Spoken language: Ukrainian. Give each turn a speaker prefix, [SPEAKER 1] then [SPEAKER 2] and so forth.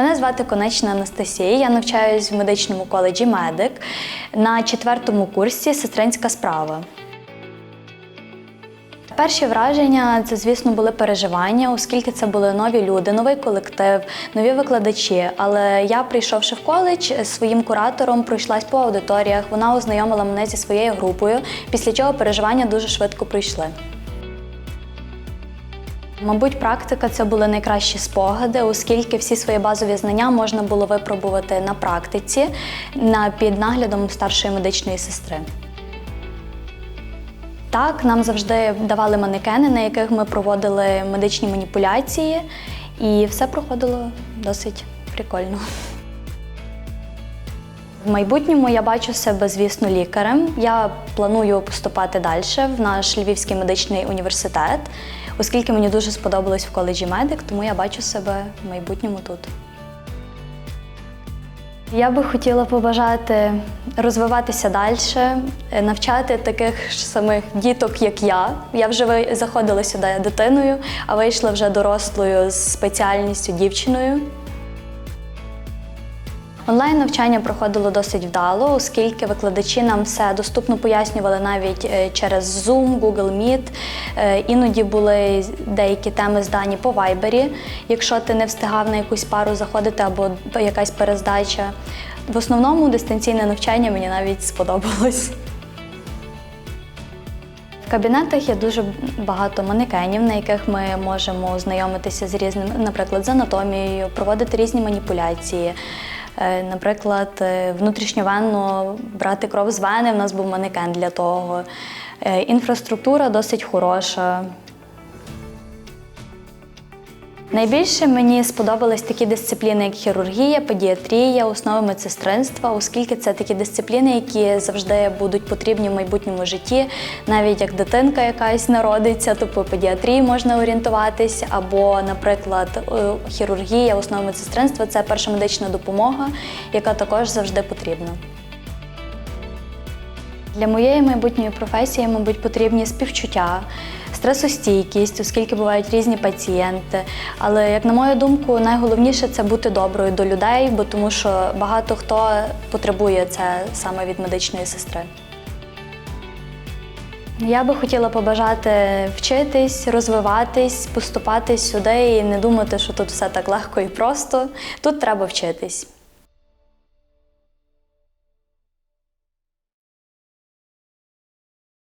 [SPEAKER 1] Мене звати Конечна Анастасія. Я навчаюсь в медичному коледжі медик на четвертому курсі сестринська справа. Перші враження це, звісно, були переживання, оскільки це були нові люди, новий колектив, нові викладачі. Але я, прийшовши в коледж, своїм куратором пройшлась по аудиторіях. Вона ознайомила мене зі своєю групою, після чого переживання дуже швидко пройшли. Мабуть, практика це були найкращі спогади, оскільки всі свої базові знання можна було випробувати на практиці на під наглядом старшої медичної сестри. Так, нам завжди давали манекени, на яких ми проводили медичні маніпуляції, і все проходило досить прикольно. В майбутньому я бачу себе, звісно, лікарем. Я планую поступати далі в наш Львівський медичний університет, оскільки мені дуже сподобалось в коледжі медик, тому я бачу себе в майбутньому тут. Я би хотіла побажати розвиватися далі, навчати таких ж самих діток, як я. Я вже заходила сюди дитиною, а вийшла вже дорослою з спеціальністю дівчиною. Онлайн навчання проходило досить вдало, оскільки викладачі нам все доступно пояснювали навіть е, через Zoom, Google Meet. Е, Іноді були деякі теми здані по Viber, якщо ти не встигав на якусь пару заходити або якась перездача. В основному дистанційне навчання мені навіть сподобалось. В кабінетах є дуже багато манекенів, на яких ми можемо знайомитися з різним, наприклад, з анатомією, проводити різні маніпуляції. Е, Наприклад, внутрішню внутрішньовенно брати кров з вени, в нас був манекен для того. Е, Інфраструктура досить хороша. Найбільше мені сподобались такі дисципліни, як хірургія, педіатрія, основи медсестринства, оскільки це такі дисципліни, які завжди будуть потрібні в майбутньому житті. Навіть як дитинка якась народиться, то по педіатрії можна орієнтуватись, або, наприклад, е, хірургія, основи медсестринства це перша медична допомога, яка також завжди потрібна. Для моєї майбутньої професії, мабуть, потрібні співчуття, стресостійкість, оскільки бувають різні пацієнти. Але, як на мою думку, найголовніше це бути доброю до людей, бо тому що багато хто потребує це саме від медичної сестри. Я би хотіла побажати вчитись, розвиватись, поступати сюди і не думати, що тут все так легко і просто. Тут треба вчитись.